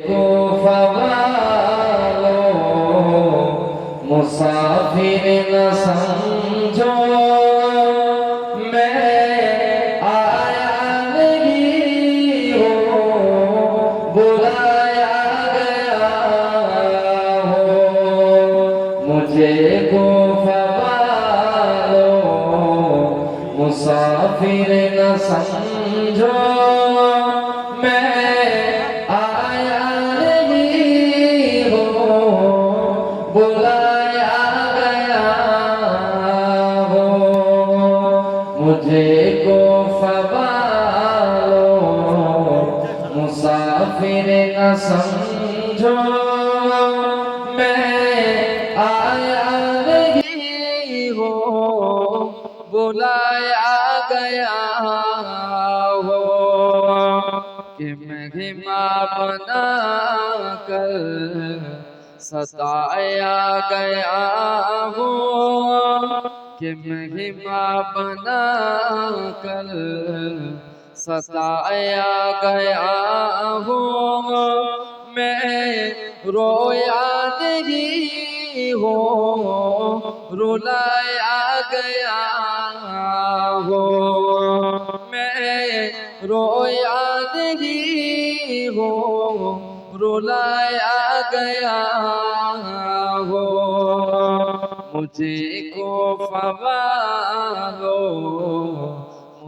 कोफा वालों मुसाफिर न समझो मैं आया नहीं हो बुलाया गया हो मुझे कोफा वालों मुसाफिर न समझो کافر نہ سمجھو، میں آیا نہیں ہو، بلایا گیا ہو، کہ مہما بنا کر ستایا گیا ہو کہ مہما بنا کر ستایا گیا ہوں۔ میں رویا نہیں ہوں۔ گیا ہوں۔ میں رویا نہیں ہوں۔ رولایا گیا ہو مجھے کو فوا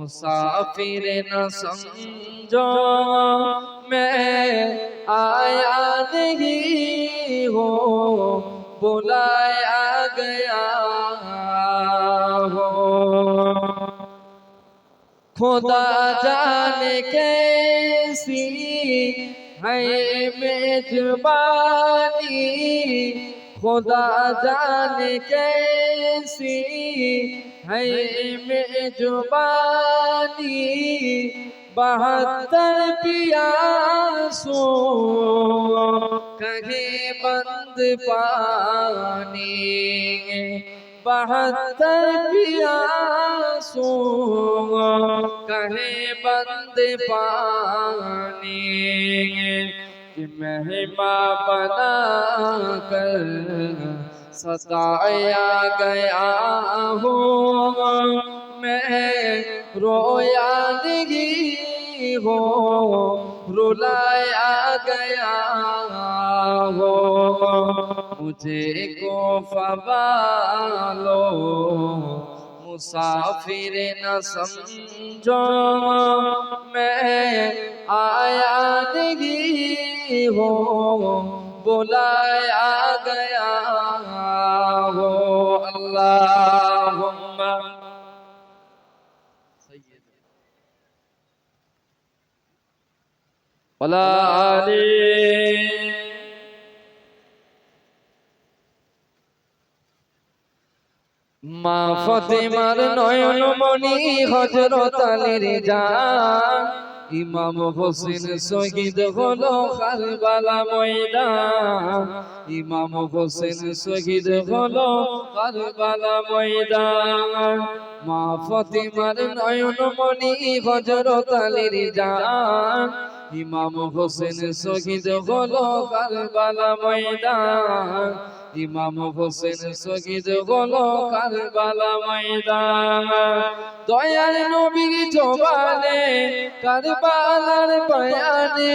مسافر نہ سمجھو میں آیا نہیں ہوں، بلایا گیا ہو خدا جانے کیسی ہے میزبانی खुदा जाने कैसी है मेजबानी बहत्तर पियासो कहे बंद पानी बहत्तर पियासो कहे बंद पानी کی مہما بنا کر ستایا گیا ہوں۔ میں رویا دگی ہو رولایا گیا ہو مجھے کو فوالو مسافر نہ سمجھو۔ میں آیا دگی हो बुलाया गया हो अल्लाहुम्मा वला आली মা ফতেমার নয়ন মণি হজরত আলীর জান ইমাম হোসেন শহীদ হলো কারবালা ময়দান। ইমাম হোসেন শহীদ হলো কারবালা ময়দান। মা ফতেমার নয়ন মণি হজরত আলীর জান। ইমাম হোসেন শহীদ হলো কারবালা ময়দান। ইমাম হোসেন শহীদ হলো কারবালা ময়দান। দয়ার নবীর জবানে কারবালার বয়ানে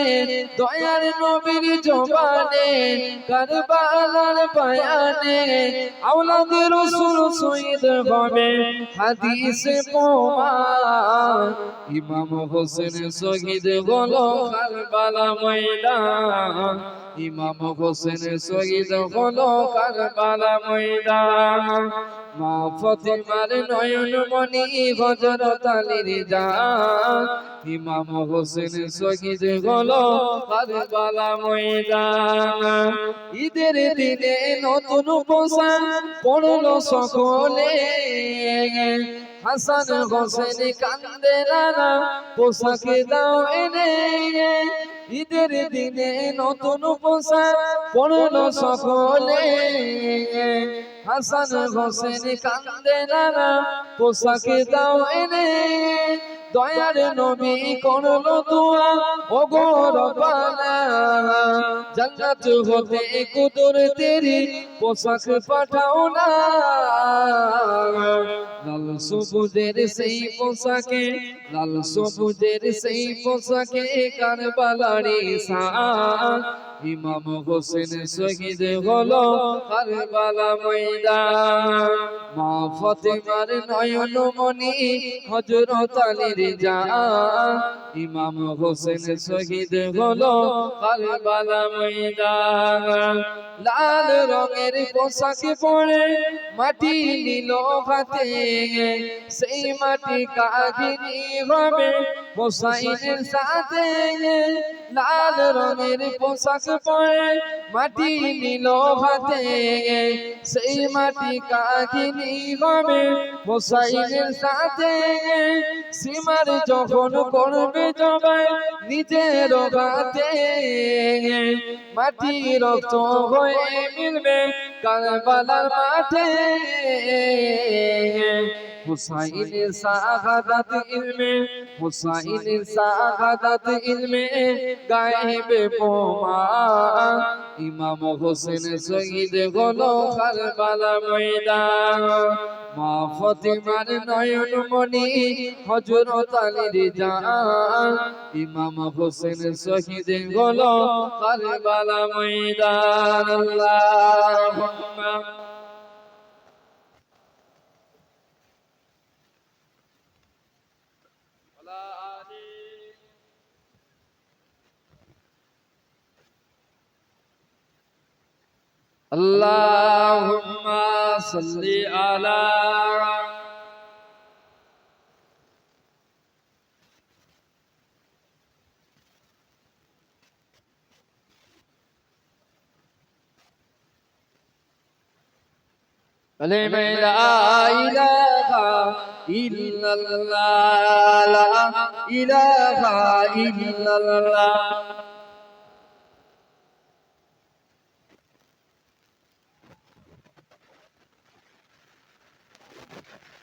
দয়ার নবীর জবানে কারবালার বয়ানে, আওলাদ রাসূল শহীদ হবে হাদিসে প্রমাণ। ইমাম হোসেন শহীদ হলো কারবালা ময়দান। ইমাম হোসেন শহীদ হলো কারবালা ময়দান। মা ফতিমার নয়ন মণি হযরত আলীর জান। ইমাম হোসেন শহীদ হলো কারবালা ময়দান। ঈদের দিনে নতুন পোশাক পরলো সকলে। হাসান হোসেন কান্দে নানা পোশাক দাও এনে। ঈদের দিনে নতুন পোশাক পরলো সকলে। হাসান হোসেন কান্দে নানা পোশাক দাও এনে। দয়ার নবী করল দোয়া ও গো রব্বানা। জান্নাত হতে কুদর তেরি পোশাক পাঠাও না। সবুজের সেই পোশাকে, লাল সবুজের সেই পোশাকে কারবালারি সান ইমাম হোসেন শহীদ হলো কারবালা ময়দান। ফতেমার নয়ন মনি হজরত আলীর জান ইমাম হোসেন শহীদ কালবালা ময়দান। লাল রঙের পোশাক পরে মাটি নিল হাতে। সেই মাটি কাহিনী হবে হোসাইনের সাথে লাল রঙের পোশাক পরে মাটি নিল হাতে। সেই মাটি কাহিনী হবে হোসাইনের সাথে। সীমার যখন করবে জবাই নিজের হাতে। মাটি রক্ত হয়ে মিলবে কারবালার মাঠে। হুসাইনের শাহাদাত ইলমে হুসাইনের শাহাদাত ইলমে গায়েবে পোমা ইমাম হোসেন শহীদ হলো কারবালা ময়দান। মা ফতিমার নয়ন মনি হযরত আলীর জান। ইমাম হোসেন শহীদ হলো কারবালা ময়দান। আল্লাহুম্মা। اللهم صل على كلمة لا إله إلا الله لا إله إلا الله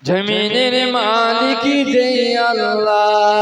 জমিনের মালিক যে আল্লাহ।